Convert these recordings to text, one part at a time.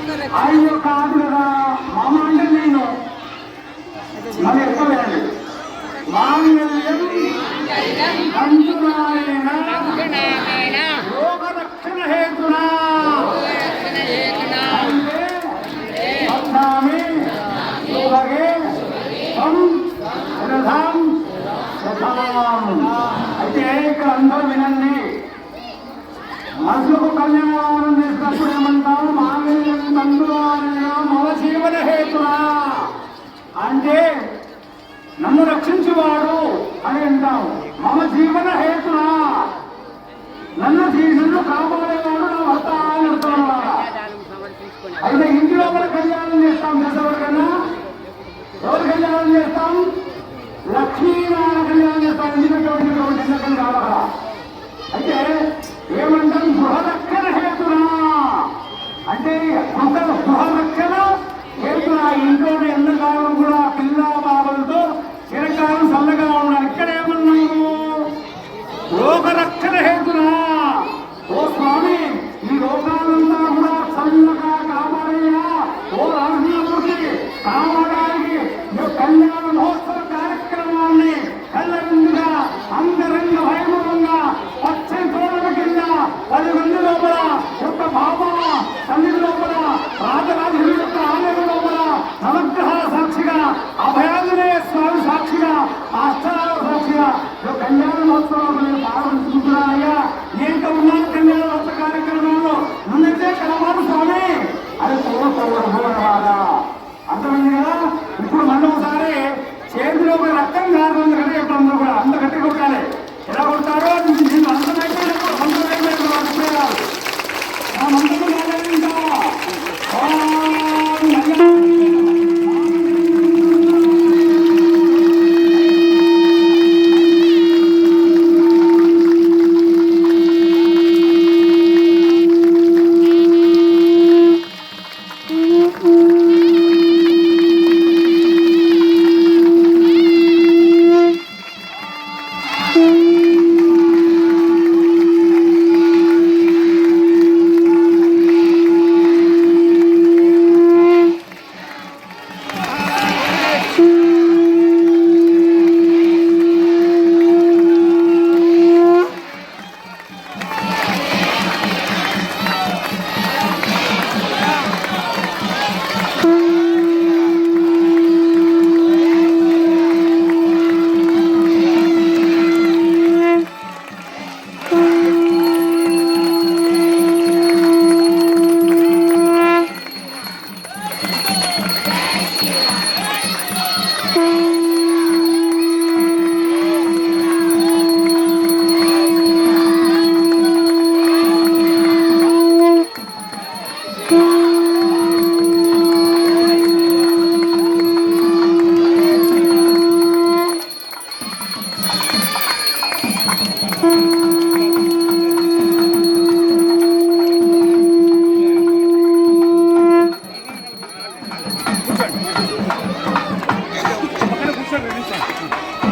ఐదు కాదు కదా మామ అంటే నేను. మరి ఎక్కువ మాంగళ్యం రోగరక్షణ హేతునా? అయితే ఇక్కడ అందరూ వినండి. మనసులకు కళ్యాణం గౌరవ కళ్యాణం చేస్తాం లక్ష్మీనారాయణ కళ్యాణం చేస్తాం ఇన్ని గౌరవ కళ్యాణం చేస్తాం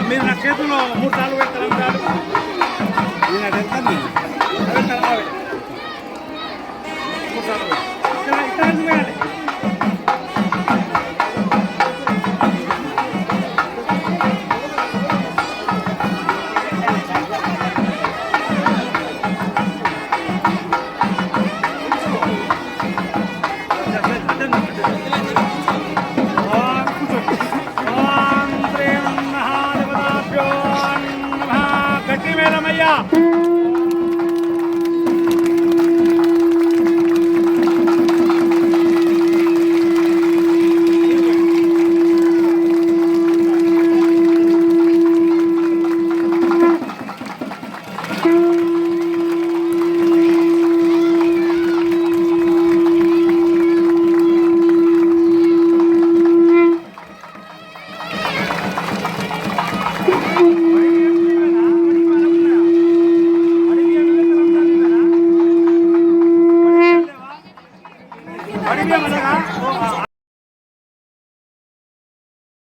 మీరు నా చేతుల్లో మూడు సార్లు పెడతారు